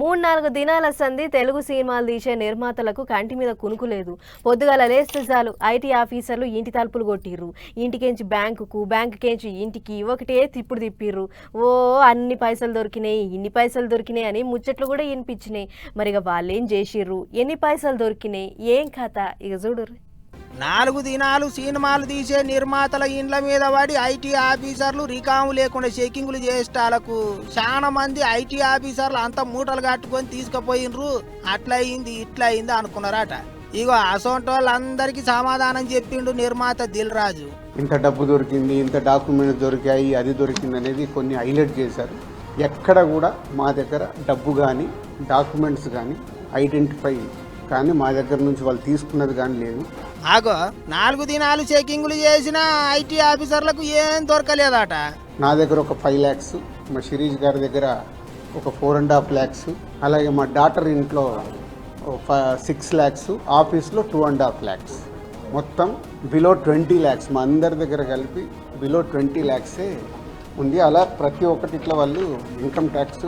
మూడు నాలుగు దినాల సంధి తెలుగు సినిమాలు తీసే నిర్మాతలకు కంటి మీద కునుకు లేదు. పొద్దుగాల లేస్తే చాలు ఐటీ ఆఫీసర్లు ఇంటి తలుపులు కొట్టిర్రు. ఇంటికించి బ్యాంకుకు బ్యాంకుకెంచి ఇంటికి ఒకటే తిప్పుడు తిప్పిర్రు. ఓ అన్ని పైసలు దొరికినాయి ఇన్ని పైసలు దొరికినాయి అని ముచ్చట్లు కూడా వినిపించినాయి. మరి ఇక వాళ్ళేం చేసిర్రు? ఎన్ని పైసలు దొరికినాయి? ఏం కథ? ఇక చూడరు నాలుగు దినాలు సినిమాలు తీసే నిర్మాతల ఇండ్ల మీద పడి ఐటీ ఆఫీసర్లు రికాము లేకుండా చెకింగ్లు చేసేటాలకు చాలా మంది ఐటీ ఆఫీసర్లు అంతా మూటలు కట్టుకొని తీసుకుపోయినరు. అట్లా అయింది ఇట్లా అయింది అనుకున్నారట. ఇగో అసోంటి వాళ్ళందరికీ సమాధానం చెప్పిండు నిర్మాత దిల్ రాజు ఇంత డబ్బు దొరికింది ఇంత డాక్యుమెంట్స్ దొరికాయి అది దొరికింది అనేది కొన్ని హైలైట్ చేశారు. ఎక్కడ కూడా మా దగ్గర డబ్బు కానీ డాక్యుమెంట్స్ కానీ ఐడెంటిఫై కానీ మా దగ్గర నుంచి వాళ్ళు తీసుకున్నది కానీ లేదు. ఆగో నాలుగు దినాలు చెకింగ్లు చేసిన ఐటీ ఆఫీసర్లకు ఏం దొరకలేదట. నా దగ్గర ఒక ఫైవ్ ల్యాక్స్ మా శిరీష్ గారి దగ్గర ఒక ఫోర్ అండ్ హాఫ్ ల్యాక్స్ అలాగే మా డాటర్ ఇంట్లో సిక్స్ ల్యాక్స్ ఆఫీస్లో టూ అండ్ హాఫ్ ల్యాక్స్. మొత్తం బిలో ట్వంటీ ల్యాక్స్ మా అందరి దగ్గర కలిపి బిలో ట్వంటీ ల్యాక్సే ఉంది. అలా ప్రతి ఒక్కటి ఇట్లా వాళ్ళు ఇన్కమ్ ట్యాక్స్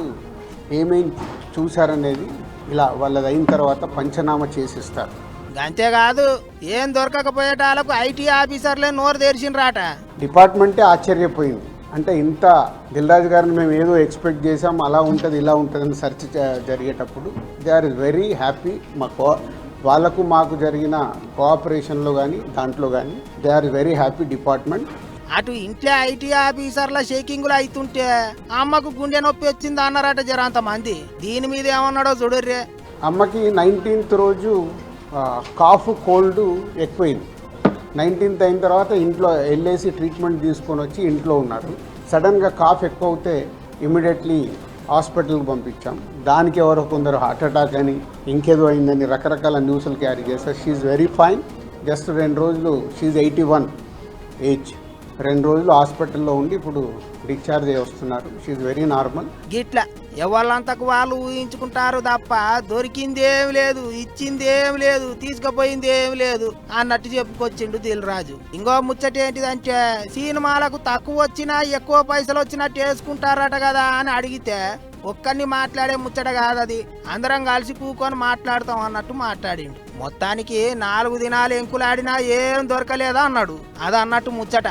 ఏమేమి చూశారనేది ఇలా వాళ్ళది అయిన తర్వాత పంచనామా చేసిస్తారు. అంతేకాదు ఏం దొరకకపోయేటాలకు ఐటీ ఆఫీసర్లే నోరు తెరిచిండ్రాట. డిపార్ట్మెంటే ఆశ్చర్యపోయింది. అంటే ఇంత దిల్రాజు గారిని మేము ఏదో ఎక్స్పెక్ట్ చేసాం అలా ఉంటుంది ఇలా ఉంటుంది అని సెర్చ్ జరిగేటప్పుడు దే ఆర్ వెరీ హ్యాపీ మా కో వాళ్ళకు మాకు జరిగిన కోఆపరేషన్లో కానీ దాంట్లో కానీ they are very happy department. అటు ఇంట్లో ఐటీ ఆఫీసర్ల షేకింగ్లు అవుతుంటే అమ్మకు గుండె నొప్పి వచ్చింది అన్నారట జరంత మంది దీని మీద ఏమన్నాడో చూడర్రే. అమ్మకి నైన్టీన్త్ రోజు కాఫ్ కోల్డ్ ఎక్కువైంది. నైన్టీన్త్ అయిన తర్వాత ఇంట్లో వెళ్ళేసి ట్రీట్మెంట్ తీసుకొని వచ్చి ఇంట్లో ఉన్నారు. సడన్గా కాఫ్ ఎక్కువ అవుతే ఇమీడియట్లీ హాస్పిటల్కి పంపించాం. దానికి ఎవరో కొందరు హార్ట్ అటాక్ అని ఇంకేదో అయిందని రకరకాల న్యూస్లు క్యారీ చేస్తారు షీఈ్ వెరీ ఫైన్ జస్ట్ రెండు రోజులు షీఈ్ ఎయిటీ వన్ ఏజ్ రెండు రోజులు హాస్పిటల్లో ఉండి ఇప్పుడు డిశ్చార్జ్ అయ్యి వస్తున్నారు. షీఈ్ వెరీ నార్మల్ గిట్ల ఎవళ్ళంతకు వాళ్ళు ఊహించుకుంటారు తప్ప దొరికింది ఏం లేదు ఇచ్చింది ఏం లేదు తీసుకుపోయింది ఏం లేదు అన్నట్టు చెప్పుకొచ్చిండు దిల్ రాజు ఇంకో ముచ్చట ఏంటిదంటే సినిమాలకు తక్కువ వచ్చినా ఎక్కువ పైసలు వచ్చినట్టు వేసుకుంటారట కదా అని అడిగితే ఒక్కరిని మాట్లాడే ముచ్చట కాదు అది. అందరం కలిసి కూకొని మాట్లాడతాం అన్నట్టు మాట్లాడిండు. మొత్తానికి నాలుగు దినాలు ఎంకులాడినా ఏం దొరకలేదా అన్నాడు. అది అన్నట్టు ముచ్చట.